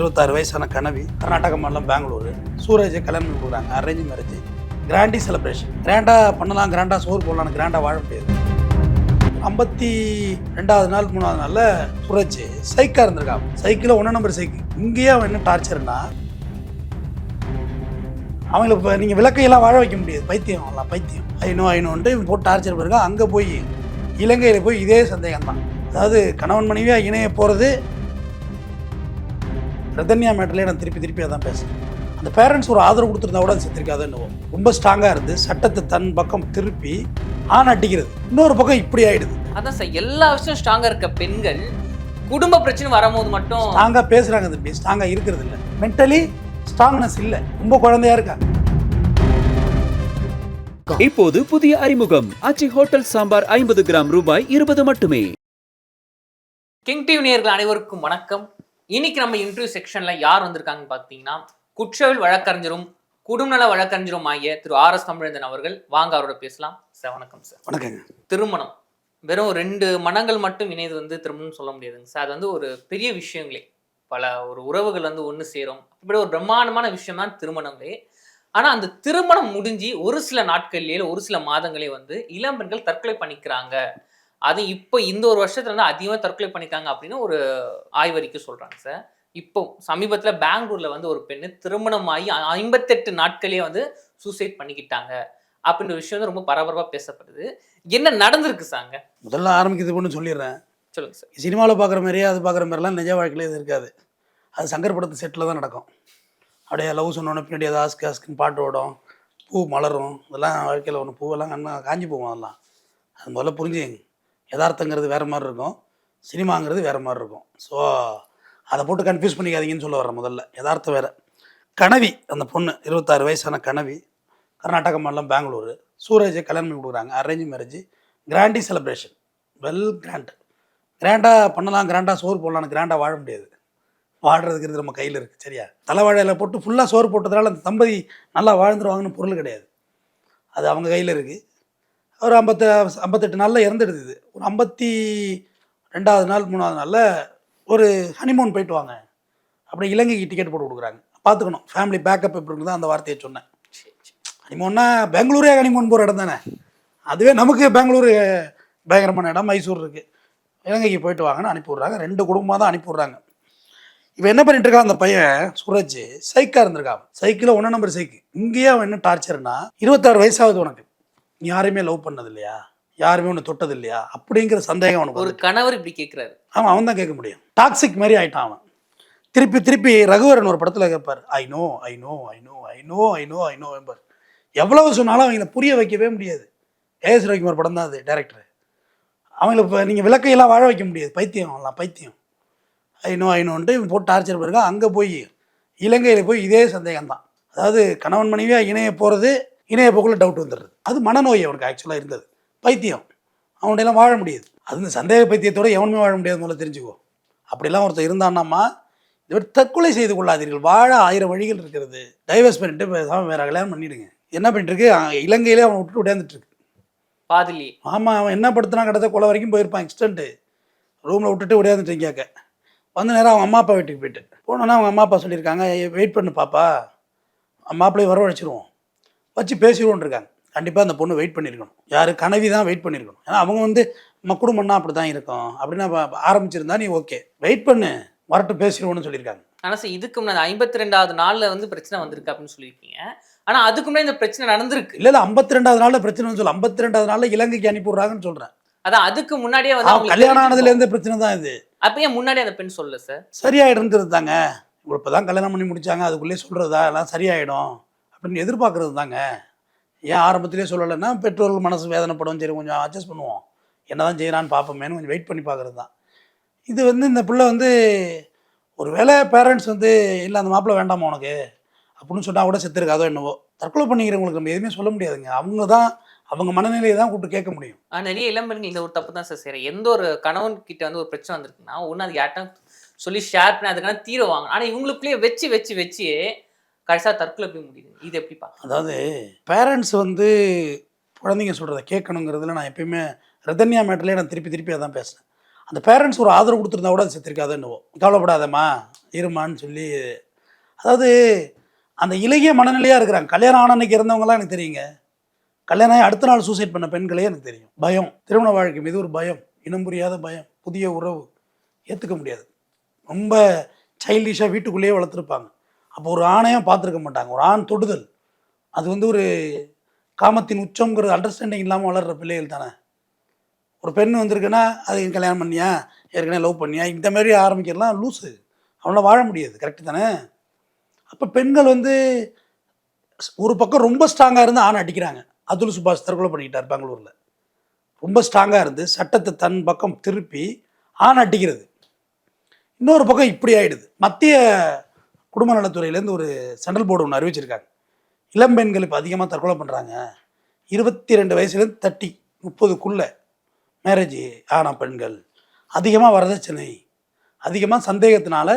இருபத்தாறு வயசான கனவி கர்நாடக மாநிலம் பெங்களூரு சூரஜை கல்யாணம் பண்ணி கொடுக்குறாங்க அரேஞ்ச் மேரேஜ் கிராண்டி செலிப்ரேஷன் கிராண்டாக பண்ணலாம் கிராண்டாக சோறு போடலாம் கிராண்டாக வாழ முடியாது. ஐம்பத்தி ரெண்டாவது நாள் மூணாவது நாளில் சூரஜ் சைக்காக இருந்திருக்காங்க சைக்கிளில் ஒன்று நம்பர் சைக்கிள். இங்கேயே அவன் என்ன டார்ச்சர்னா அவங்கள இப்போ நீங்கள் விளக்கையெல்லாம் வாழ வைக்க முடியாது. பைத்தியம் எல்லாம் பைத்தியம். ஐநோ ஐநோன்ட்டு இவன் போட்டு டார்ச்சர் பிறகு அங்கே போய் இலங்கையில் போய் இதே சந்தேகம் தான் அதாவது கணவன் மனைவியாக இணைய போகிறது ரதன்யா மேட்டர்லேயே நான் திருப்பி திருப்பி அதான் பேசுகிறேன் அந்த பேரண்ட்ஸ் ஒரு ஆதரவு கொடுத்துருந்தா கூட அது செத்துருக்காது என்னவோ. ரொம்ப ஸ்ட்ராங்காக இருந்து சட்டத்தை தன் பக்கம் திருப்பி ஆண் அடிக்கிறது. இன்னொரு பக்கம் இப்படி ஆயிடுது. அதான் சார் எல்லா விஷயம் ஸ்ட்ராங்கா இருக்க பெண்கள் குடும்ப பிரச்சனை வரும்போது மட்டும் ஸ்ட்ராங்காக பேசுகிறாங்க தம்பி. ஸ்ட்ராங்காக இருக்கிறது இல்லை. மென்டலி ஸ்ட்ராங்னஸ் இல்லை. ரொம்ப குழந்தையா இருக்காங்க இப்போது புதிய அறிமுகம். ஆச்சி ஹோட்டல் சாம்பார் ஐம்பது கிராம் ரூபாய் இருபது மட்டுமே. கிங் டிவி நேயர்கள் அனைவருக்கும் வணக்கம். இன்னைக்கு நம்ம இன்டர்வியூ செக்ஷன்ல யார் வந்திருக்காங்கன்னு பார்த்தீங்கன்னா குற்றவியல் வழக்கறிஞரும் குடும்பநல வழக்கறிஞரும் ஆகிய திரு ஆர் எஸ் தமிழந்தன் அவர்கள். வாங்க அவரோட பேசலாம். சார் வணக்கம் சார். வணக்கங்க. திருமணம். வெறும் ரெண்டு மனங்கள் மட்டும் இணையது வந்து திருமணம் சொல்ல முடியாதுங்க சார். அது வந்து ஒரு பெரிய விஷயங்களே. பல ஒரு உறவுகள் வந்து ஒன்று சேரும். இப்படி ஒரு பிரம்மாண்டமான விஷயம் தான் திருமணங்களே. ஆனால் அந்த திருமணம் முடிஞ்சு ஒரு சில நாட்கள்லேயே ஒரு சில மாதங்களே வந்து இளம் பெண்கள் தற்கொலை பண்ணிக்கிறாங்க. அது இப்போ இந்த ஒரு வருஷத்துல வந்து அதிகமாக தற்கொலை பண்ணிக்காங்க அப்படின்னு ஒரு ஆய்வறிக்கை சொல்றாங்க சார் இப்போ சமீபத்துல பெங்களூர்ல வந்து ஒரு பெண்ணு திருமணமாகி ஐம்பத்தெட்டு நாட்களே வந்து சூசைட் பண்ணிக்கிட்டாங்க அப்படின்ற விஷயம் வந்து ரொம்ப பரபரப்பா பேசப்படுது. என்ன நடந்திருக்கு சாங்க முதல்ல ஆரம்பிக்கிறது ஒன்று சொல்லிடுறேன். சொல்லுங்க சார் சினிமாவில் பார்க்குற மாதிரியே அது பார்க்குற மாதிரிலாம் நிஜ வாழ்க்கையில் இது இருக்காது. அது சங்கர் படத்து செட்டில் தான் நடக்கும். அப்படியே லவ் சொன்னோன்னே பின்னாடி ஏதாவது ஆஸ்க்கு ஆஸ்க்குன்னு பாட்டு ஓடும். பூ மலரும். இதெல்லாம் வாழ்க்கையில் ஒன்று பூவெல்லாம் கண்ணா காஞ்சி போகும் அதெல்லாம். அது முதல்ல புரிஞ்சுங்க. யதார்த்தங்கிறது வேறு மாதிரி இருக்கும். சினிமாங்கிறது வேறு மாதிரி இருக்கும். ஸோ அதை போட்டு கன்ஃபியூஸ் பண்ணிக்காதீங்கன்னு சொல்ல வரேன் முதல்ல. யதார்த்தம் வேறு. கனவி அந்த பொண்ணு இருபத்தாறு வயசான கனவி கர்நாடக மாநிலம் பெங்களூர் சூரஜை கல்யாணம் பண்ணி கொடுக்குறாங்க. Arrange marriage grand celebration well grand கிராண்டாக பண்ணலாம் கிராண்டாக சோறு போடலாம்னு கிராண்டாக வாழ முடியாது. வாழ்கிறதுக்கு நம்ம கையில் இருக்குது சரியா? தலைவாழையில் போட்டு ஃபுல்லாக சோறு போட்டதுனால அந்த தம்பதி நல்லா வாழ்ந்துருவாங்கன்னு பொருள் கிடையாது. அது அவங்க கையில் இருக்குது ஒரு ஐம்பத்த ஐம்பத்தெட்டு நாளில் இறந்துடுது இது. ஒரு ஐம்பத்தி ரெண்டாவது நாள் மூணாவது நாளில் ஒரு ஹனிமூன் போயிட்டு வாங்க. அப்படி இலங்கைக்கு டிக்கெட் போட்டு கொடுக்குறாங்க. பார்த்துக்கணும். ஃபேமிலி பேக்கப் எப்படி இருக்குதோ அந்த வார்த்தையை சொன்னேன். ஹனிமூன்னா பெங்களூரே ஹனிமூன் போகிற இடம் தானே? அதுவே நமக்கு பெங்களூரு பயங்கரமான இடம். மைசூர் இருக்குது இலங்கைக்கு போயிட்டு வாங்கன்னு அனுப்பி விட்றாங்க. ரெண்டு குடும்பமாக தான் அனுப்பி விட்றாங்க. இவன் என்ன பண்ணிட்டு இருக்கான் அந்த பையன்? சூரஜ் சைக்காக இருந்திருக்கான். சைக்கிளில் ஒன்று நம்பர் சைக்கிள் இங்கேயே அவன் என்ன டார்ச்சர்னா இருபத்தாறு வயசாகுது உனக்கு. யாரையுமே லவ் பண்ணது இல்லையா யாருமே ஒன்று தொட்டது இல்லையா அப்படிங்கிற சந்தேகம் அவனுக்கு ஒரு. கணவர் இப்படி கேட்கிறாரு அவன் அவன் தான் கேட்க முடியும். டாக்ஸிக் மாதிரி ஆயிட்டான் அவன். திருப்பி திருப்பி ரகுவரன் ஒரு படத்தில் கேட்பார் I know I know I know I know I know I know என்பார். எவ்வளவு சொன்னாலும் அவங்கள புரிய வைக்கவே முடியாது. ஏஎஸ் ரவிக்குமார் படம் தான் அது டேரக்டர் அவங்கள இப்போ நீங்கள் விளக்கையெல்லாம் வாழ வைக்க முடியாது. பைத்தியம் அவங்களாம் பைத்தியம். ஐநோ ஐநோன்ட்டு இவன் போட்டு டார்ச்சர் பிறகு அங்கே போய் இலங்கையில் போய் இதே சந்தேகம் தான். அதாவது கணவன் மனைவியாக இணைய போகிறது இணைய போக்குள்ள டவுட் வந்துடுறது. அது மனநோய் அவனுக்கு ஆக்சுவலாக இருந்தது. பைத்தியம். அவன்கிட்டலாம் வாழ முடியாது. அது இந்த சந்தேக பைத்தியத்தோட எவனுமே வாழ முடியாது முதல்ல தெரிஞ்சுக்கோ. அப்படிலாம் ஒருத்தர் இருந்தான்னாமா இவர் தற்கொலை செய்து கொள்ளாதீர்கள். வாழ ஆயிரம் வழிகள் இருக்கிறது. டைவர்ஸ் பண்ணிட்டு பேசாம வேற கல்யாணம் பண்ணிடுங்க. என்ன பண்ணிட்டு இருக்கு இலங்கையிலே அவனை விட்டு விடையாந்துட்டு இருக்கு பாதிலி. ஆமாம் அவன் என்ன படுத்துனா கிடத்த கொலை வரைக்கும் போயிருப்பான் எக்ஸ்டென்ட்டு ரூமில் விட்டுட்டு விடையாந்துட்டு கேட்க. வந்து நேரம் அவங்க அம்மா அப்பா வீட்டுக்கு போயிட்டு. போனோன்னா அவங்க அம்மா அப்பா சொல்லியிருக்காங்க வெயிட் பண்ணு பாப்பா. மாப்பிள்ளையை வரவழைச்சிருவோம். வச்சு பேசிடுவோன்னு இருக்காங்க. கண்டிப்பாக அந்த பொண்ணு வெயிட் பண்ணியிருக்கணும் யார் கனவி தான் வெயிட் பண்ணியிருக்கணும் ஏன்னா அவங்க வந்து நம்ம குடும்பம்னா அப்படி தான் இருக்கும். அப்படின்னு அப்ப ஆரம்பிச்சிருந்தா நீ ஓகே வெயிட் பண்ணு. வரட்டும் பேசிடுவோன்னு சொல்லியிருக்காங்க. ஆனா சார் இதுக்கு முன்னாடி ஐம்பத்தி ரெண்டாவது நாள்ல வந்து பிரச்சனை வந்திருக்கு அப்படின்னு சொல்லியிருக்கீங்க. ஆனா அதுக்கு முன்னாடி இந்த பிரச்சனை நடந்திருக்கு. இல்லை இல்லை ஐம்பத்தி ரெண்டாவது நாளில் பிரச்சனை சொல்ல. ஐம்பத்தி ரெண்டாவது நாளில் இலங்கைக்கு அனுப்பி விட்றாங்கன்னு சொல்கிறேன் அதான் அதுக்கு முன்னாடியே வந்து கல்யாணம். ஆனதுலேருந்து பிரச்சனை தான் இது. அப்ப ஏன் முன்னாடி அந்த பெண் சொல்லல சார்? சரியாயிடும்னு தாங்க. இப்போ தான் கல்யாணம் பண்ணி முடிச்சாங்க அதுக்குள்ளே சொல்கிறதா எல்லாம் சரியாயிடும். அப்படின்னு எதிர்பார்க்கறது தாங்க. ஏன் ஆரம்பத்திலே சொல்லலைன்னா பெற்றோர்கள் மனசு வேதனைப்படும். சரி கொஞ்சம் அட்ஜஸ்ட் பண்ணுவோம். என்ன தான் செய்யறான்னு பார்ப்போமேன்னு கொஞ்சம் வெயிட் பண்ணி பார்க்குறது தான். இது வந்து இந்த பிள்ளை வந்து ஒரு வேளை பேரண்ட்ஸ் வந்து இல்லை அந்த மாப்பிள்ளை வேண்டாமா உனக்கு? அப்படின்னு சொன்னால் கூட செத்துருக்காதோ என்னவோ. தற்கொலை பண்ணிக்கிறவங்களுக்கு நம்ம எதுவுமே சொல்ல முடியாதுங்க. அவங்க தான் அவங்க மனநிலையை தான் கூப்பிட்டு கேட்க முடியும். ஆனால் நிறைய இளம்பெண்கள் இந்த ஒரு தப்பு தான் சார் செய்யறேன். எந்த ஒரு கணவன் கிட்ட வந்து ஒரு பிரச்சனை வந்திருக்குன்னா ஒன்று அது யார்ட்டும் சொல்லி ஷேர் பண்ணி அதுக்கான தீர்வு வாங்க இவங்களுக்குள்ளேயே வச்சு வச்சு வச்சு கடைசியாக தற்கொலை போய் முடியுது? இது எப்படி பார்க்க அதாவது பேரண்ட்ஸ் வந்து குழந்தைங்க சொல்கிறத கேட்கணுங்கிறதுல நான் எப்பயுமே ரதன்யா மேட்டர்லேயே நான் திருப்பி திருப்பி அதான் பேசுனேன் அந்த பேரண்ட்ஸ் ஒரு ஆதரவு கொடுத்துருந்தா கூட அது செத்துருக்காது என்னவோ. கவலைப்படாதம்மா இருமான்னு சொல்லி அதாவது அந்த இலகிய மனநிலையாக இருக்கிறாங்க. கல்யாணம் ஆன அன்னைக்கு இருந்தவங்களாம் எனக்கு தெரியுங்க. கல்யாணம் ஆகி அடுத்த நாள் சூசைட் பண்ண பெண்களே எனக்கு தெரியும். பயம். திருமண வாழ்க்கை மீது ஒரு பயம். இனம் புரியாத பயம். புதிய உறவு. ஏற்றுக்க முடியாது. ரொம்ப சைல்டிஷாக வீட்டுக்குள்ளேயே வளர்த்துருப்பாங்க. அப்போ ஒரு ஆணையும் பார்த்துருக்க மாட்டாங்க. ஒரு ஆண் தொடுதல். அது வந்து ஒரு காமத்தின் உச்சம்ங்கிறது அண்டர்ஸ்டாண்டிங் இல்லாமல் வளர்கிற பிள்ளைகள் தானே. ஒரு பெண் வந்திருக்குன்னா அது கல்யாணம் பண்ணியா? ஏற்கனவே லவ் பண்ணியா? இந்த மாதிரி ஆரம்பிக்கிறலாம் லூஸு அவனால் வாழ முடியாது. கரெக்டு தானே? அப்போ பெண்கள் வந்து ஒரு பக்கம் ரொம்ப ஸ்ட்ராங்காக இருந்து ஆணை அடிக்கிறாங்க. அதுல் சுபாஷ் தற்கொலை பண்ணிக்கிட்டார் பெங்களூரில். ரொம்ப ஸ்ட்ராங்காக இருந்து சட்டத்தை தன் பக்கம் திருப்பி ஆணை அடிக்கிறது. இன்னொரு பக்கம் இப்படி ஆகிடுது மத்திய குடும்ப நலத்துறையிலேருந்து ஒரு சென்ட்ரல் போர்டு ஒன்று அறிவிச்சிருக்காங்க. இளம் பெண்கள் இப்போ அதிகமாக தற்கொலை பண்ணுறாங்க இருபத்தி ரெண்டு வயசுலேருந்து தட்டி முப்பதுக்குள்ளே மேரேஜ் ஆன பெண்கள் அதிகமாக வரதட்சணை அதிகமாக சந்தேகத்தினால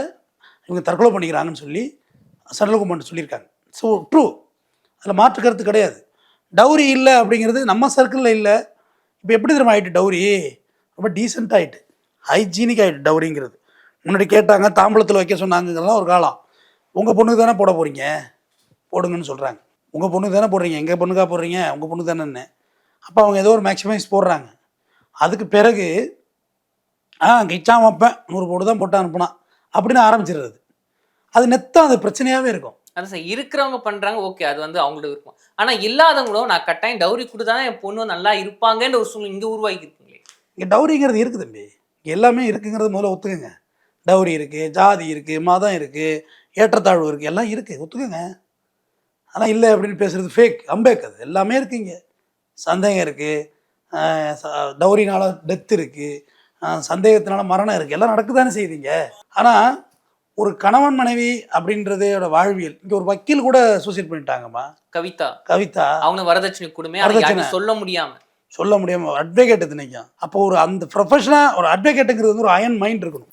இவங்க தற்கொலை பண்ணிக்கிறாங்கன்னு சொல்லி சென்ட்ரல் கவர்மெண்ட் சொல்லியிருக்காங்க. ஸோ ட்ரூ அதில் மாற்று கருத்து கிடையாது. டவுரி இல்லை அப்படிங்கிறது நம்ம சர்க்கிளில் இல்லை. இப்போ எப்படி தெரியுமா ஆயிட்டு டவுரி ரொம்ப டீசெண்ட் ஆகிட்டு ஹைஜீனிக் ஆயிட்டு டவுரிங்கிறது முன்னாடி கேட்டாங்க தாம்பளத்தில் வைக்க சொன்னாங்கலாம் ஒரு காலம். உங்கள் பொண்ணுக்கு தானே போட போகிறீங்க போடுங்கன்னு சொல்கிறாங்க உங்கள் பொண்ணுக்கு தானே போடுறீங்க? எங்கள் பொண்ணுக்கா போடுறீங்க? உங்கள் பொண்ணுக்கு தானேன்னு. அப்போ அவங்க ஏதோ ஒரு மேக்ஸிமைஸ் போடுறாங்க. அதுக்கு பிறகு ஆ கிச்சா வைப்பேன். நூறு போட்டு தான் போட்டு அனுப்புனான் அப்படின்னு ஆரம்பிச்சிடுறது. அது நெத்தம் அது பிரச்சனையாகவே இருக்கும். அது சார் இருக்கிறவங்க பண்றாங்க ஓகே அது வந்து அவங்களோட விருப்பம். ஆனா இல்லாதவங்களும் நான் கட்டாயம் டவுரி கொடுத்தாதான் என் பொண்ணு நல்லா இருப்பாங்கன்ற ஒரு சூழ்நிலை இங்க உருவாக்கி இருக்கீங்களே இங்கே டவுரிங்கிறது இருக்குது தம்பி. எல்லாமே இருக்குங்கிறது முதல்ல ஒத்துக்குங்க. டவுரி இருக்குது ஜாதி இருக்குது மதம் இருக்குது ஏற்றத்தாழ்வு இருக்குது எல்லாம் இருக்குது ஒத்துக்குங்க. ஆனால் இல்லை அப்படின்னு பேசுகிறது ஃபேக் அம்பேக் அது. எல்லாமே இருக்குங்க சந்தேகம் இருக்குது டவுரினால டெத் இருக்குது சந்தேகத்தினால மரணம் இருக்குது எல்லாம் நடக்குதானே செய்யுதுங்க ஆனால் ஒரு கணவன் மனைவி அப்படின்றதோட வாழ்வியல் இங்கே ஒரு வக்கீல் கூட சூசைட் பண்ணிட்டாங்கம்மா. கவிதா. கவிதா. அவங்க வரதட்சணை கொடுமை வரதட்சணை. சொல்ல முடியாம. சொல்ல முடியாமல் அட்வொகேட் தினைக்கும் அப்போ ஒரு அந்த ப்ரொஃபஷனாக ஒரு அட்வொகேட்டுங்கிறது வந்து ஒரு அயன் மைண்ட் இருக்கணும்.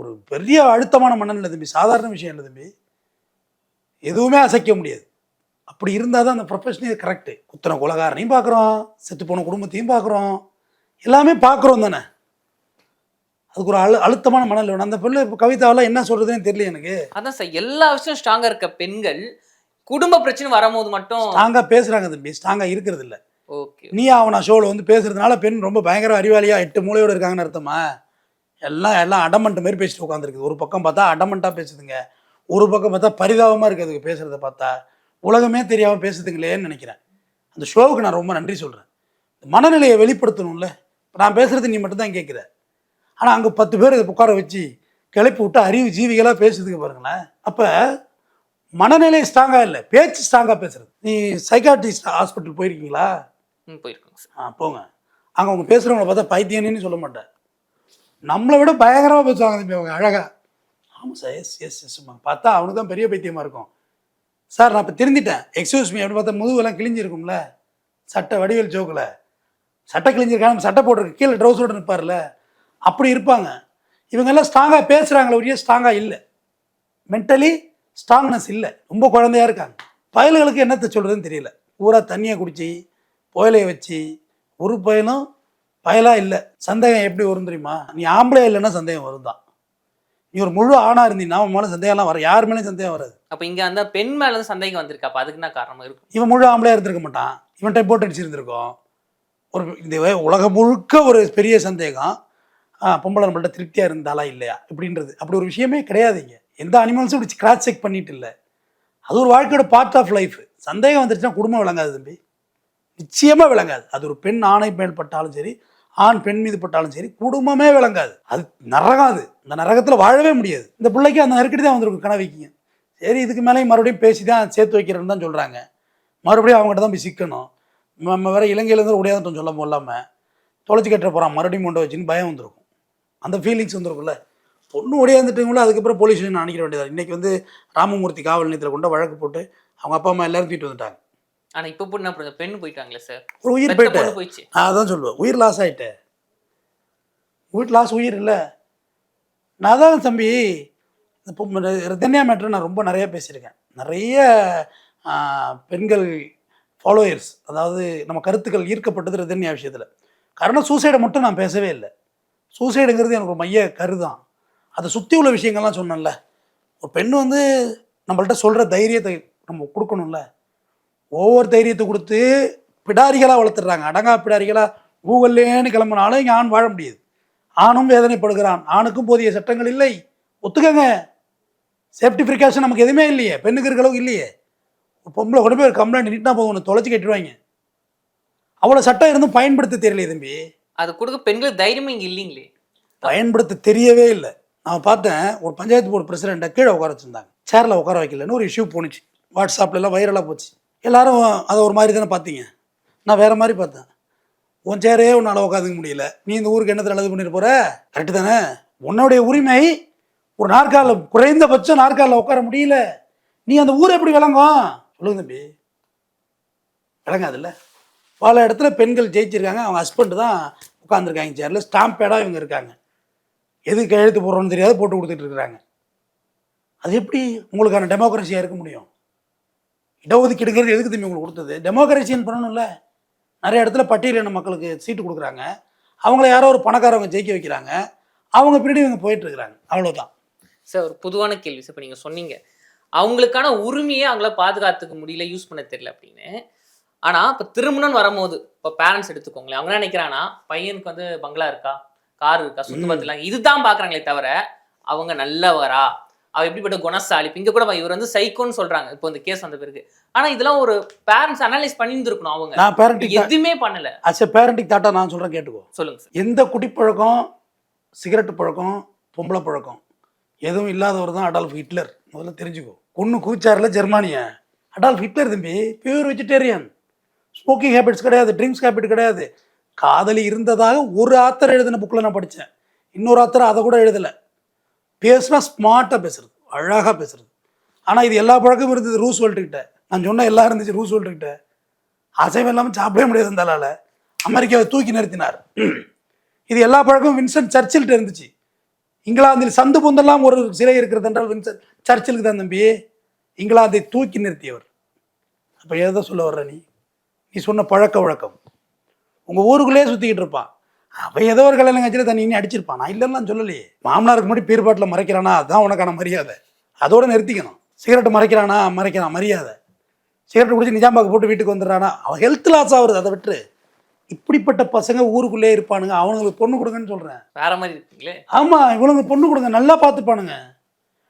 ஒரு பெரிய அழுத்தமான மனநிலை தம்பி. சாதாரண விஷயம் இல்லை தம்பி. எதுவுமே அசைக்க முடியாது. அப்படி இருந்தால் தான் அந்த ப்ரொஃபஷனே கரெக்டு குத்தனை குலகாரனையும் பார்க்குறோம். செத்து போன குடும்பத்தையும் பார்க்குறோம். எல்லாமே பார்க்குறோம் தானே. அதுக்கு ஒரு அழு அழுத்தமான மனநிலை வேணும். அந்த பிள்ளை இப்போ கவிதாவெல்லாம் என்ன சொல்கிறதுன்னு தெரியல எனக்கு. அதான் சார் எல்லா விஷயம் ஸ்ட்ராங்கா இருக்க பெண்கள் குடும்ப பிரச்சனை வரும்போது மட்டும் ஸ்ட்ராங்காக பேசுகிறாங்க தம்பி. ஸ்ட்ராங்காக இருக்கிறது இல்லை. ஓகே நீ அவனா ஷோவில் வந்து பேசுறதுனால பெண் ரொம்ப பயங்கர அறிவாளியா எட்டு மூளையோட இருக்காங்கன்னு அர்த்தமா? எல்லாம் எல்லாம் அடமண்ட் மாதிரி பேசிட்டு உட்காந்துருக்குது ஒரு பக்கம் பார்த்தா அடமண்ட்டாக பேசுதுங்க. ஒரு பக்கம் பார்த்தா பரிதாபமாக இருக்குது அதுக்கு பேசுகிறத பார்த்தா. உலகமே தெரியாமல் பேசுதுங்களேன்னு நினைக்கிறேன். அந்த ஷோவுக்கு நான் ரொம்ப நன்றி சொல்கிறேன் மனநிலையை வெளிப்படுத்தணும்ல. இப்போ நான் பேசுகிறது நீ மட்டும்தான் கேட்குற ஆனால் அங்கே பத்து பேர் இதை உட்கார வச்சு கிளப்பி விட்டு அறிவு ஜீவிகளாக பேசுதுங்க பாருங்களேன். அப்போ மனநிலை ஸ்ட்ராங்காக இல்லை. பேச்சு ஸ்ட்ராங்காக பேசுறது. நீ சைக்காட்ரிஸ்ட் ஹாஸ்பிட்டல் போயிருக்கீங்களா? ம் போயிருக்கோங்க ஆ போங்க. அங்கே அவங்க பேசுகிறவங்கள பார்த்தா பைத்தியன்னு சொல்ல மாட்டேன். நம்மளை விட பயங்கரமாக பேசுவாங்க தம்பி அவங்க அழகா. ஆமாம் சார் எஸ் எஸ் எஸ் பார்த்தா அவனுக்கு தான் பெரிய பைத்தியமாக இருக்கும். சார் நான் இப்போ திருந்திட்டேன். எக்ஸ்கியூஸ் மீ அப்படின்னு பார்த்தா முதுகெல்லாம் கிழிஞ்சிருக்கும்ல. சட்டை வடிவேல் ஜோக்கில். சட்டை கிழிஞ்சிருக்காங்க சட்டை போட்டிருக்கு. கீழே ட்ரௌசரோட நிற்பார்ல அப்படி இருப்பாங்க. இவங்கெல்லாம் ஸ்ட்ராங்காக பேசுகிறாங்களே ஒரே ஸ்ட்ராங்காக இல்லை. மென்டலி ஸ்ட்ராங்னஸ் இல்லை. ரொம்ப குழந்தையா இருக்காங்க. பயல்களுக்கு என்னத்தை சொல்கிறதுன்னு தெரியல. ஊராக தண்ணியை குடித்து புயலையை வச்சு ஒரு பயலும் பயலாக இல்லை. சந்தேகம் எப்படி வரும் தெரியுமா? நீ ஆம்பளை இல்லைன்னா சந்தேகம் வரும் தான் நீ ஒரு முழு ஆணாக இருந்தீங்கன்னா உன் மேலே சந்தேகம்லாம் வர யார் மேலேயும் சந்தேகம் வராது. அப்ப இங்க அந்த பெண் மேல சந்தேகம் வந்திருக்கு. அப்ப அதுக்கு என்ன காரணம் இருக்கும்? இவன் முழு ஆம்பளையாக இருந்திருக்க மாட்டான். இவன் டைப் போட்டு அடிச்சிருந்திருக்கோம். ஒரு இந்த உலகம் முழுக்க ஒரு பெரிய சந்தேகம். பொம்பளை நம்மள்ட்ட திருப்தியாக இருந்தாலா இல்லையா? இப்படின்றது. அப்படி ஒரு விஷயமே கிடையாதுங்க எந்த அனிமல்ஸும் இப்படி கிராஸ் செக் பண்ணிட்டு இல்லை. அது ஒரு வாழ்க்கையோட பார்ட் ஆஃப் லைஃப் சந்தேகம் வந்துருச்சுன்னா குடும்பம் விளங்காது தம்பி. நிச்சயமாக விளங்காது. அது ஒரு பெண் ஆணை மேல் பட்டாலும் சரி ஆண் பெண் மீது பட்டாலும் சரி குடும்பமே விளங்காது. அது நரகம் அது இந்த நரகத்தில் வாழவே முடியாது. இந்த பிள்ளைக்கு அந்த நெருக்கடி தான் வந்திருக்கும் கனவைக்கிங்க சரி இதுக்கு மேலேயும் மறுபடியும் பேசி தான் சேர்த்து வைக்கிறேன்னு தான் சொல்கிறாங்க மறுபடியும் அவங்ககிட்ட தான் போய் சிக்கணும். நம்ம வேறு இலங்கையிலேருந்து உடையாதுட்டும் சொல்ல இல்லாமல் தொலைச்சி கட்டுற போகிறான் மறுபடியும் கொண்டு வச்சுன்னு பயம் வந்திருக்கும். அந்த ஃபீலிங்ஸ் வந்துருக்கும்ல. பொண்ணு ஒடியாந்துட்டுங்களோ அதுக்கப்புறம் போலீஸ் ஸ்டேஷன் அனுப்பிட வேண்டியதாக இன்றைக்கி வந்து ராமமூர்த்தி காவல் நிலையத்தில் கொண்டு வழக்கு போட்டு அவங்க அப்பா அம்மா எல்லாரும் தூக்கிட்டு வந்துட்டாங்க. ஆனா இப்ப போட்டு என்ன பண்ணுங்க பெண் போயிட்டாங்களே சார் உயிர் போயிட்டு போயிடுச்சு. அதான் சொல்லுவேன். உயிர் லாஸ் ஆயிட்டு உயிர் லாஸ் உயிர் இல்லை. நான் தான் தம்பி இப்போ ரத்தன்யா மேட்ரு நான் ரொம்ப நிறைய பேசியிருக்கேன். நிறைய பெண்கள் ஃபாலோயர்ஸ் அதாவது நம்ம கருத்துக்கள் ஈர்க்கப்பட்டது ரத்தன்யா விஷயத்தில். காரணம் சூசைடை மட்டும் நான் பேசவே இல்லை. சூசைடுங்கிறது எனக்கு ஒரு மைய கருதான். அதை சுற்றி உள்ள விஷயங்கள்லாம் சொன்னேன்ல. ஒரு பெண் வந்து நம்மள்ட்ட சொல்கிற தைரியத்தை நம்ம கொடுக்கணும்ல. ஒவ்வொரு தைரியத்தை கொடுத்து பிடாரிகளாக வளர்த்துடுறாங்க. அடங்கா பிடாரிகளாக கூகுள்லேன்னு கிளம்புனாலும் இங்கே ஆண் வாழ முடியுது. ஆணும் வேதனைப்படுகிறான். ஆணுக்கும் போதிய சட்டங்கள் இல்லை. ஒத்துக்கங்க. சேஃப்டி ப்ரிகாஷன் நமக்கு எதுவுமே இல்லையே. பெண்ணுக்கு இருக்கிற அளவுக்கு இல்லையே. பொம்பளை கொண்டு போய் ஒரு கம்ப்ளைண்ட் போதும். ஒன்று தொலைச்சி கட்டிடுவாங்க. அவ்வளோ சட்டம் இருந்தும் பயன்படுத்த தெரியலையே தம்பி. அது கொடுக்க பெண்களுக்கு தைரியமே இங்க இல்லைங்களே. பயன்படுத்த தெரியவே இல்லை. நான் பார்த்தேன் ஒரு பஞ்சாயத்து போர்டு பிரசிடெண்ட்டை கீழே உட்கார வச்சுருந்தாங்க. சேரில் உட்கார வைக்கலன்னு ஒரு இஷ்யூ போணுச்சு. வாட்ஸ்அப்ல எல்லாம் வைரலாக போச்சு. எல்லாரும் அதை ஒரு மாதிரி தானே பார்த்தீங்க? நான் வேறு மாதிரி பார்த்தேன். உன் சேரே உன்னால் உட்காந்துக்க முடியல. நீ இந்த ஊருக்கு என்னத்தை நல்லது பண்ணிட்டு போகிற கரெக்டு தானே? உன்னுடைய உரிமை ஒரு நாற்காலில் குறைந்தபட்சம் நாற்காலில் உட்கார முடியல. நீ அந்த ஊர் எப்படி விளங்கும்? சொல்லுங்க தம்பி. விளங்காதுல்ல. பல இடத்துல பெண்கள் ஜெயிச்சிருக்காங்க. அவங்க ஹஸ்பண்ட் தான் உட்காந்துருக்காங்க சேரில் ஸ்டாம்ப் பேடாக இவங்க இருக்காங்க. எதுக்கு எழுத்து போடுறோன்னு தெரியாது போட்டு கொடுத்துட்டு இருக்கிறாங்க. அது எப்படி உங்களுக்கான டெமோக்ரஸியாக இருக்க முடியும்? இடஒதுக்கீடுங்கிறது எதுக்கு தம்பி உங்களுக்கு கொடுத்தது? டெமோக்ரஸின்னு பண்ணணும்ல. நிறைய இடத்துல பட்டியலின மக்களுக்கு சீட்டு கொடுக்குறாங்க. அவங்கள யாரோ ஒரு பணக்காரவங்க ஜெயிக்க வைக்கிறாங்க. அவங்க பின்னாடி இவங்க போயிட்டு இருக்கிறாங்க. அவ்வளோதான் சார் ஒரு பொதுவான கேள்வி சார் இப்போ நீங்க சொன்னீங்க. அவங்களுக்கான உரிமையை அவங்கள பாதுகாத்துக்க முடியல யூஸ் பண்ண தெரியல அப்படின்னு. ஆனா இப்போ திருமணம்னு வரும்போது இப்போ பேரண்ட்ஸ் எடுத்துக்கோங்களேன். அவங்க என்ன நினைக்கிறாங்கன்னா பையனுக்கு வந்து பங்களா இருக்கா? கார் இருக்கா? சொத்து ம். பத்து இல்லாங்க இதுதான் பாக்குறாங்களே தவிர அவங்க நல்லவரா? அவ எப்படிப்பட்ட குணசாலி? இப்ப இங்க கூட இவர் வந்து சைக்கோன்னு சொல்றாங்க. இப்போ இந்த கேஸ் வந்த பிறகு. ஆனா இதெல்லாம் ஒரு பேரண்ட்ஸ் அனலைஸ் பண்ணியிருந்திருக்கணும் அவங்க. நான் பேரண்டிங் எதுவுமே பண்ணல. அஸ் எ பேரண்டிங் தாட்டா நான் சொல்கிறேன் கேட்டுக்கோ. சொல்லுங்க சார் எந்த குடிப்பழக்கம்? சிகரெட் பழக்கம் பொம்பளை பழக்கம். எதுவும் இல்லாதவர் தான் அடால்ஃப் ஹிட்லர். முதல்ல தெரிஞ்சுக்கோ. கொன்று கூச்சாரில் ஜெர்மானிய. அடால்ஃப் ஹிட்லர் தம்பி பியூர் வெஜிடேரியன் ஸ்மோக்கிங் ஹேபிட்ஸ் கிடையாது ட்ரிங்க்ஸ் ஹேபிட் கிடையாது. காதலி இருந்ததாக ஒரு ஆத்தர் எழுதின புக்கில் நான் படித்தேன் இன்னொரு ஆத்தர் அதை கூட எழுதலை. பேசுனா ஸ்மார்ட்டாக பேசுறது அழகாக பேசுறது. ஆனால் இது எல்லா பழக்கமும் இருந்தது ரூஸ் கிட்ட. நான் சொன்ன எல்லாம் இருந்துச்சு ரூஸ் கிட்ட. அசைவம் இல்லாமல் சாப்பிடவே முடியாது இருந்தால அமெரிக்காவை தூக்கி நிறுத்தினார். இது எல்லா பழக்கமும் வின்சென்ட் சர்ச்சில்கிட்ட இருந்துச்சு. இங்கிலாந்தில் சந்து பொந்தெல்லாம் ஒரு சிலை இருக்கிறது என்றால் வின்சென்ட் சர்ச்சிலுக்கு தான் தம்பி. இங்கிலாந்தை தூக்கி நிறுத்தியவர். அப்போ எதை சொல்ல வர்ற நீ? நீ சொன்ன பழக்க வழக்கம். உங்கள் ஊருக்குள்ளேயே சுற்றிக்கிட்டு இருப்பான். அவன் ஏதோ ஒரு கல்யாணம் கட்சியில் தண்ணி இன்னும் அடிச்சிருப்பான். நான் இல்லைன்னு சொல்லலையே. மாமனாருக்கு முன்னாடி பீர்பாட்டில் மறைக்கிறானா? அதுதான் உனக்கான மரியாதை. அதோட நிறுத்திக்கணும். சிகரெட் மறைக்கிறானா? மறைக்கிறான். மரியாதை. சிகரெட் குடிச்சு நிஜாம்பாக்கு போட்டு வீட்டுக்கு வந்துடுறானா? அவன் ஹெல்த் லாஸ் ஆகுறது அதை விட்டுரு. இப்படிப்பட்ட பசங்க ஊருக்குள்ளே இருப்பானுங்க. அவனுங்களுக்கு பொண்ணு கொடுங்கன்னு சொல்கிறேன் வேற மாதிரி இருக்கீங்களே? ஆமாம் இவனுங்க பொண்ணு கொடுங்க. நல்லா பார்த்துப்பானுங்க.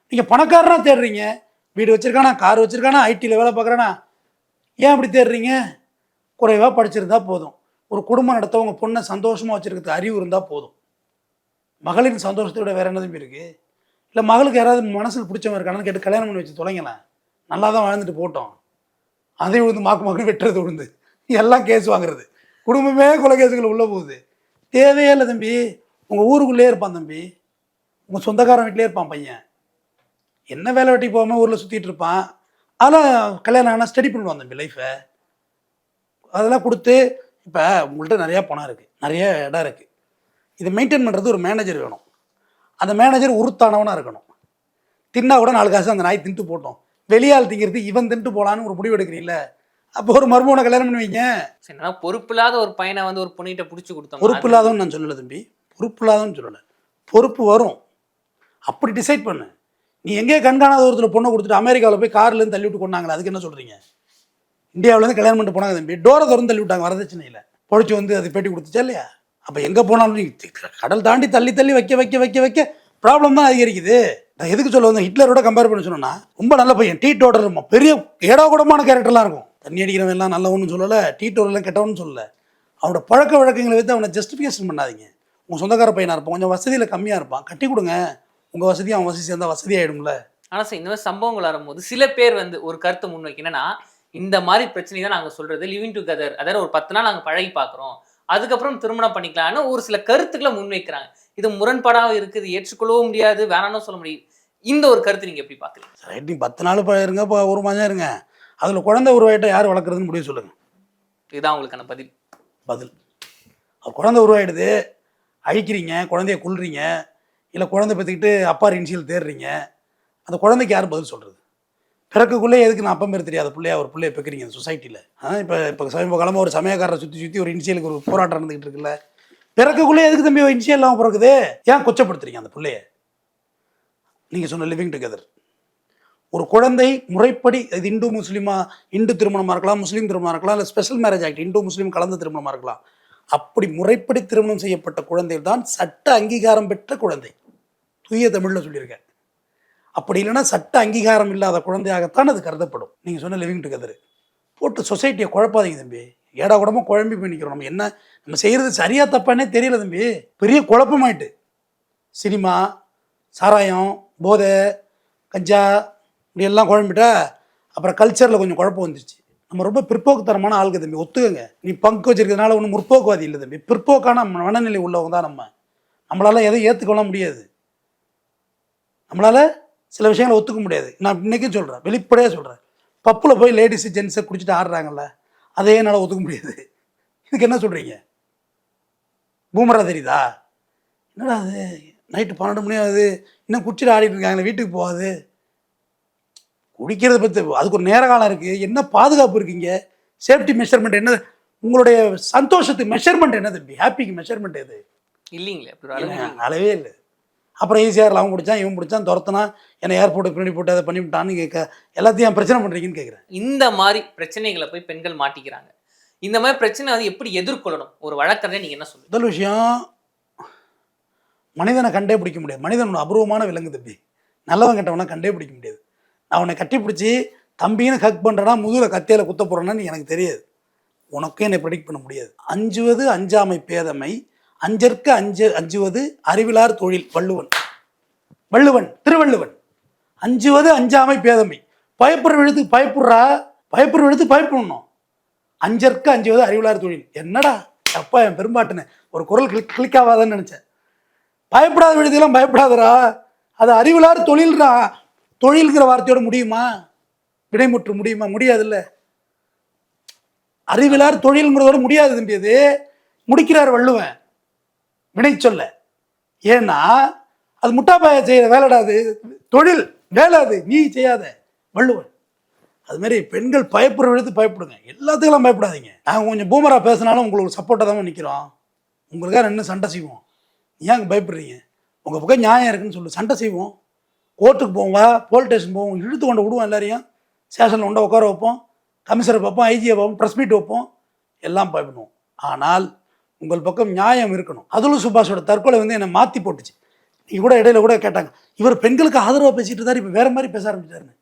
நீங்கள் பணக்காரனா தேடுறீங்க. வீடு வச்சிருக்கானா? கார் வச்சிருக்கானா? ஐடியில் வேலை பார்க்குறானா? ஏன் அப்படி தேடுறீங்க? குறைவாக படிச்சிருந்தா போதும். ஒரு குடும்பம் நடத்த உங்கள் பொண்ணை சந்தோஷமாக வச்சுருக்கிறது அறிவு இருந்தால் போதும். மகளின் சந்தோஷத்தை விட என்ன என்னதும் இருக்குது இல்லை மகளுக்கு யாராவது மனசுக்கு பிடிச்சவங்க இருக்கானு கேட்டு கல்யாணம் பண்ணி வச்சு தொலைங்களேன். நல்லா தான் வாழ்ந்துட்டு போட்டோம். அதே விழுந்து மாக்கு மாக்கு வெட்டுறது விழுந்து எல்லாம் கேஸ் வாங்குறது. குடும்பமே கொலை கேஸுகள் உள்ளே போகுது. தேவையே இல்லை தம்பி. உங்கள் ஊருக்குள்ளே இருப்பான் தம்பி. உங்கள் சொந்தக்காரன் வீட்டிலே இருப்பான் பையன். என்ன வேலை வெட்டி போகாமல் ஊரில் சுற்றிட்டு இருப்பான்? அதெல்லாம் கல்யாணம் ஆனால் ஸ்டடி பண்ணுவான் தம்பி லைஃப்பை அதெல்லாம் கொடுத்து இப்போ உங்கள்கிட்ட நிறையா பணம் இருக்குது நிறைய இடம் இருக்குது இதை மெயின்டைன் பண்ணுறது ஒரு மேனேஜர் வேணும். அந்த மேனேஜர் உருத்தானவனாக இருக்கணும். தின்னா கூட நாலு காசு அந்த நாய் தின்ட்டு போட்டோம். வெளியால் திங்கிறது இவன் தின்ட்டு போலான்னு ஒரு முடிவு எடுக்கிறீங்கள அப்போ ஒரு மருமகனை கல்யாணம் பண்ணுவீங்க சரி, நான் பொறுப்பில்லாத ஒரு பையனை வந்து ஒரு பொண்ணிட்ட புடிச்சு கொடுத்தோம் பொறுப்பு இல்லாதவன் நான் சொல்லலை தம்பி. பொறுப்பு இல்லாதவன் சொல்லலை. பொறுப்பு வரும். அப்படி டிசைட் பண்ணு. நீ எங்கேயே கண்காணாத ஒருத்தர் பொண்ணை கொடுத்துட்டு அமெரிக்காவில் போய் கார்லேருந்து தள்ளி விட்டு கொண்டாங்களே அதுக்கு என்ன சொல்கிறீங்க இந்தியாவிலேருந்து கல்யாணம் பண்ணிட்டு போனாங்க தம்பி. டோரை திறந்து தள்ளி விட்டாங்க வரதட்சணையில். பொழைச்சி வந்து அது பேட்டி கொடுத்துச்சா இல்லையா? அப்போ எங்கே போனாலும் நீங்கள் கடல் தாண்டி தள்ளி தள்ளி வைக்க வைக்க வைக்க வைக்க ப்ராப்ளம் தான் அதிகரிக்குது. நான் எதுக்கு சொல்ல வந்தேன்? ஹிட்லரோட கம்பேர் பண்ண சொன்னோன்னா ரொம்ப நல்ல பையன். டீ டோட்டர் பெரிய ஏடா கூடமான கேரக்டர்லாம் இருக்கும். தண்ணி அடிக்கிறவன் எல்லாம் நல்லவனு சொல்லலை டீ டோட்டர்லாம் கெட்டவனு சொல்லலை. அவனோட பழக்க வழக்கங்களை வைத்து அவனை ஜஸ்டிஃபிகேஷன் பண்ணாதீங்க. உங்கள் சொந்தக்கார பையனாக இருப்பான் கொஞ்சம் வசதியில் கம்மியாக இருப்பான். கட்டி கொடுங்க. உங்கள் வசதி அவன் வசதி சேர்ந்தால் வசதி ஆகிடும்ல ஆனால் சார் இந்த மாதிரி சம்பவங்கள் வரும்போது சில பேர் வந்து ஒரு கருத்தை முன்வைக்க என்னன்னா இந்த மாதிரி பிரச்சனை தான் நாங்க சொல்றது. லிவிங் டுகெதர் அதாவது ஒரு பத்து நாள் நாங்க பழகி பார்க்குறோம் அதுக்கப்புறம் திருமணம் பண்ணிக்கலாம்னு ஒரு சில கருத்துக்களை முன்வைக்கிறாங்க. இது முரண்பாடாக இருக்குது. ஏற்றுக்கொள்ளவும் முடியாது. வேணாம்னு சொல்ல முடியும். இந்த ஒரு கருத்து நீங்க எப்படி பாக்குறீங்க? ரைட் நீ பத்து நாள் ப- இருங்க இப்போ ஒரு மாதம் இருங்க. அதில் குழந்தை உருவாயிட்ட யார் வளர்க்குறதுன்னு முடிவு சொல்லுங்கள் இதுதான் உங்களுக்கான பதில். பதில். குழந்தை உருவாயிடுது. அழிக்கிறீங்க. குழந்தைய கொல்றீங்க. இல்லை குழந்தை பெற்றுக்கிட்டு அப்பா இனிஷியல் தேடுறீங்க. அந்த குழந்தைக்கு யார் பதில் சொல்கிறது பிறக்குக்குள்ளே எதுக்கு நான் அப்பம் பேர் தெரியாத பிள்ளையா ஒரு பிள்ளைய பெக்கிறீங்க அந்த சொசைட்டியில் இப்போ இப்போ சமீப காலமாக ஒரு சமயக்காரரை சுற்றி சுற்றி ஒரு இனிஷியலுக்கு ஒரு போராட்டம் நடந்துக்கிட்டு இருக்குல்ல. பிறக்குக்குள்ளே எதுக்கு தம்பி இன்சியல் இல்லாமல் பிறக்குது? ஏன் கொச்சப்படுத்துறீங்க அந்த பிள்ளைய? நீங்கள் சொன்ன லிவிங் டுகெதர் ஒரு குழந்தை முறைப்படி இது இந்து முஸ்லீமா இந்து திருமணமாக இருக்கலாம் முஸ்லீம் திருமணமாக இருக்கலாம் இல்லை ஸ்பெஷல் மேரேஜ் ஆக்ட் இந்து முஸ்லீம் கலந்த திருமணமாக இருக்கலாம். அப்படி முறைப்படி திருமணம் செய்யப்பட்ட குழந்தை தான் சட்ட அங்கீகாரம் பெற்ற குழந்தை. தூய தமிழில் சொல்லியிருக்கேன். அப்படி இல்லைன்னா சட்ட அங்கீகாரம் இல்லாத குழந்தையாகத்தான் அது கருதப்படும். நீங்கள் சொன்ன லிவிங் டுகெதர் போட்டு சொசைட்டியை குழப்பாதீங்க தம்பி. ஏடா கூடமா குழம்பி பண்ணிக்கிறோம் நம்ம என்ன நம்ம செய்கிறது சரியாக தப்பானே தெரியல தம்பி. பெரிய குழப்பமாயிட்டு. சினிமா சாராயம் போதை கஞ்சா இப்படி எல்லாம் குழம்பிட்டா அப்புறம் கல்ச்சரில் கொஞ்சம் குழப்பம் வந்துருச்சு. நம்ம ரொம்ப பிற்போக்குத்தனமான ஆளுங்க தம்பி. ஒத்துக்கங்க. நீ பங்கு வச்சிருக்கிறதுனால ஒன்றும் முற்போக்குவாதி இல்லை தம்பி. பிற்போக்கான மனநிலை உள்ளவங்க தான் நம்ம. நம்மளால் எதையும் ஏற்றுக்கொள்ள முடியாது. நம்மளால் சில விஷயங்களை ஒத்துக்க முடியாது. நான் இன்னைக்கும் சொல்கிறேன் வெளிப்படையாக சொல்கிறேன் பப்பில் போய் லேடிஸு ஜென்ஸை குடிச்சிட்டு ஆடுறாங்கல்ல அதையே என்னால் ஒத்துக்க முடியாது. இதுக்கு என்ன சொல்கிறீங்க பூமரா தெரியுதா? என்னடா அது நைட்டு பன்னெண்டு மணி ஆகுது. இன்னும் குடிச்சிட்டு ஆடிட்டு இருக்காங்களே வீட்டுக்கு போகாது. குடிக்கிறத பற்றி அதுக்கு ஒரு நேர காலம் இருக்குது என்ன பாதுகாப்பு இருக்கீங்க? சேஃப்டி மெஷர்மெண்ட் என்ன உங்களுடைய சந்தோஷத்துக்கு மெஷர்மெண்ட் என்ன தம்பி ஹாப்பிக்கு மெஷர்மெண்ட் எது? இல்லைங்களே. அளவே இல்லை. அப்புறம் ஈஸியாக அவன் பிடிச்சான் இவன் பிடிச்சான் துரத்துனா என்னை ஏர்போர்ட்டுக்கு பின்னாடி போட்டு அதை பண்ணி விட்டான்னு கேட்க எல்லாத்தையும் பிரச்சனை பண்ணுறீங்கன்னு கேட்குறேன். இந்த மாதிரி பிரச்சனைகளை போய் பெண்கள் மாட்டிக்கிறாங்க. இந்த மாதிரி பிரச்சனை வந்து எப்படி எதிர்கொள்ளணும்? ஒரு வழக்கறிஞர் நீங்க என்ன சொல்லுங்க முதல் விஷயம் மனிதனை கண்டே பிடிக்க முடியாது. மனிதன் ஒரு அபூர்வமான விலங்கு தம்பி. நல்லவன் கெட்டவனை கண்டே பிடிக்க முடியாது. நான் உன்னை கட்டி பிடிச்சி தம்பின்னு ஹக் பண்ணுறேன்னா முதுகில் கத்தியில் குத்த போகிறேன்னு எனக்கு தெரியாது. உனக்கும் என்னை ப்ரெடிக்ட் பண்ண முடியாது. அஞ்சுவது அஞ்சாமை பேதமை அஞ்சற்க அஞ்சு அஞ்சுவது அறிவிலார் தொழில் வள்ளுவன். வள்ளுவன் திருவள்ளுவன். அஞ்சுவது அஞ்சாமை பேதமை பயப்புற விழுத்து பயப்படுறா பயப்புற விழுத்து பயப்படணும் அஞ்சற்க அஞ்சுவது அறிவிலார் தொழில். என்னடா அப்பா என் பெரும்பாட்டுன்னு ஒரு குரல் கிளிக் கிளிக் ஆகாதான்னு நினச்சேன். பயப்படாத விழுதியெல்லாம் பயப்படாதரா அது அறிவிலார் தொழில்டா தொழில்ங்கிற வார்த்தையோட முடியுமா? விடைமுற்று முடியுமா? முடியாதுல்ல. அறிவிலார் தொழில்ங்கிறதோட முடியாது தம்பி அது முடிக்கிறார் வள்ளுவன். வினை சொல்ல ஏன்னா அது முட்டாப்பாய செய்கிற வேலைடா அது. தொழில் வேலை அது. நீ செய்யாத வள்ளுவன். அது மாதிரி பெண்கள் பயப்படுற விழுத்து பயப்படுங்க. எல்லாத்துக்கெல்லாம் பயப்படாதீங்க. நாங்கள் கொஞ்சம் பூமரா பேசினாலும் உங்களுக்கு சப்போர்ட்டாக தான் நிற்கிறோம் உங்களுக்காக ரெண்டு சண்டை செய்வோம். ஏன் அங்கே பயப்படுறீங்க? உங்கள் பக்கம் நியாயம் இருக்குன்னு சொல்லு. சண்டை செய்வோம். கோர்ட்டுக்கு போவோம் வா. போலீஸ் ஸ்டேஷன் போவோம். இழுத்து கொண்டு விடுவோம் எல்லாரையும். ஸ்டேஷனில் கொண்டு உட்கார வைப்போம். கமிஷனர் பார்ப்போம் ஐஜியை பார்ப்போம் ப்ரெஸ் மீட் வைப்போம். எல்லாம் பயப்படுவோம். ஆனால் உங்கள் பக்கம் நியாயம் இருக்கணும். அதுலும் சுபாஷோட தற்கொலை வந்து என்னை மாற்றி போட்டுச்சு. நீங்கள் கூட இடையில கூட கேட்டாங்க இவர் பெண்களுக்கு ஆதரவாக பேசிட்டு இருந்தார் இப்போ வேற மாதிரி பேச ஆரம்பிச்சாருன்னு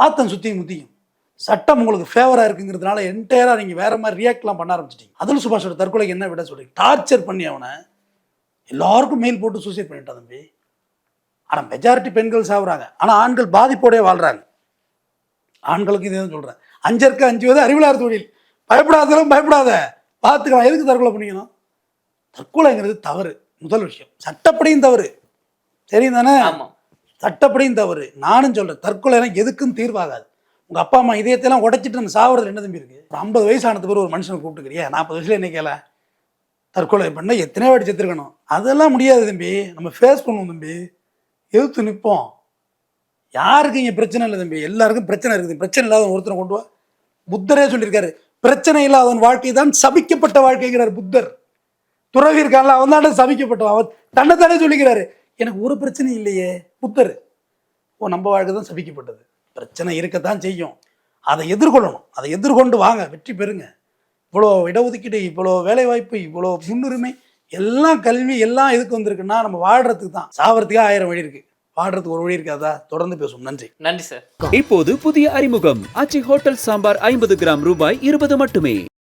பார்த்தேன் சுற்றியும் முத்தியும். சட்டம் உங்களுக்கு ஃபேவராக இருக்குங்கிறதுனால என்டையராக நீங்கள் வேற மாதிரி ரியாக்ட்லாம் பண்ண ஆரம்பிச்சிட்டீங்க. அதுல் சுபாஷோட தற்கொலைக்கு என்ன விட சொல்லி டார்ச்சர் பண்ணி அவனை எல்லாருக்கும் மெயில் போட்டு சூசைட் பண்ணிட்டான் தம்பி. ஆனால் மெஜாரிட்டி பெண்கள் சாகுறாங்க ஆனால் ஆண்கள் பாதிப்போடே வாழ்கிறாங்க ஆண்களுக்கு இதே சொல்கிறேன் அஞ்சருக்கு அஞ்சுவது அறிவிலார் தொழில். பயப்படாதெல்லாம் பயப்படாத. பார்த்துக்கலாம் எதுக்கு தற்கொலை பண்ணிக்கணும்? தற்கொலைங்கிறது தவறு. முதல் விஷயம். சட்டப்படியும் தவறு. தெரியும் தானே ஆமா. சட்டப்படியும் தவறு. நானும் சொல்கிறேன் தற்கொலைலாம் எதுக்கும் தீர்வாகாது. உங்கள் அப்பா அம்மா இதயத்தெல்லாம் உடைச்சிட்டு நம்ம சாவறது என்ன தம்பி இருக்கு? ஒரு ஐம்பது வயசு ஆனது பிறகு ஒரு மனுஷனை கூப்பிட்டுக்கிறியா நாற்பது வயசுல என்ன கேள? தற்கொலை பண்ண எத்தனை வாட்டி செத்துருக்கணும். அதெல்லாம் முடியாது தம்பி. நம்ம ஃபேஸ் பண்ணுவோம் தம்பி. எதிர்த்து நிற்போம். யாருக்கு இங்கே பிரச்சனை இல்லை தம்பி? எல்லாருக்கும் பிரச்சனை இருக்குது. பிரச்சனை இல்லாத ஒருத்தனை கொண்டு வா. புத்தரே சொல்லியிருக்காரு. பிரச்சனை இல்லாதவன் வாழ்க்கை தான் சபிக்கப்பட்ட வாழ்க்கைங்கிறார் புத்தர். துறவி இருக்கான்ல அவன் தான் சபிக்கப்பட்டவன். அவன் தன்னைத்தானே சொல்லிக்கிறாரு. எனக்கு ஒரு பிரச்சனையும் இல்லையே புத்தர். ஓ நம்ம வாழ்க்கை தான் சபிக்கப்பட்டது. பிரச்சனை இருக்கத்தான் செய்யும். அதை எதிர்கொள்ளணும். அதை எதிர்கொண்டு வாங்க வெற்றி பெறுங்க. இவ்வளோ இடஒதுக்கீடு இவ்வளோ வேலைவாய்ப்பு இவ்வளோ முன்னுரிமை எல்லாம் கல்வி எல்லாம் எதுக்கு வந்திருக்குன்னா நம்ம வாழ்றதுக்கு தான். சாவறதுக்கே ஆயிரம் வழி இருக்கு. வாழ்றதுக்கு ஒரு வழி இருக்காதா? தொடர்ந்து பேசுவோம். நன்றி. நன்றி சார். இப்போது புதிய அறிமுகம். ஆச்சி ஹோட்டல் சாம்பார் ஐம்பது கிராம் ரூபாய் இருபது மட்டுமே.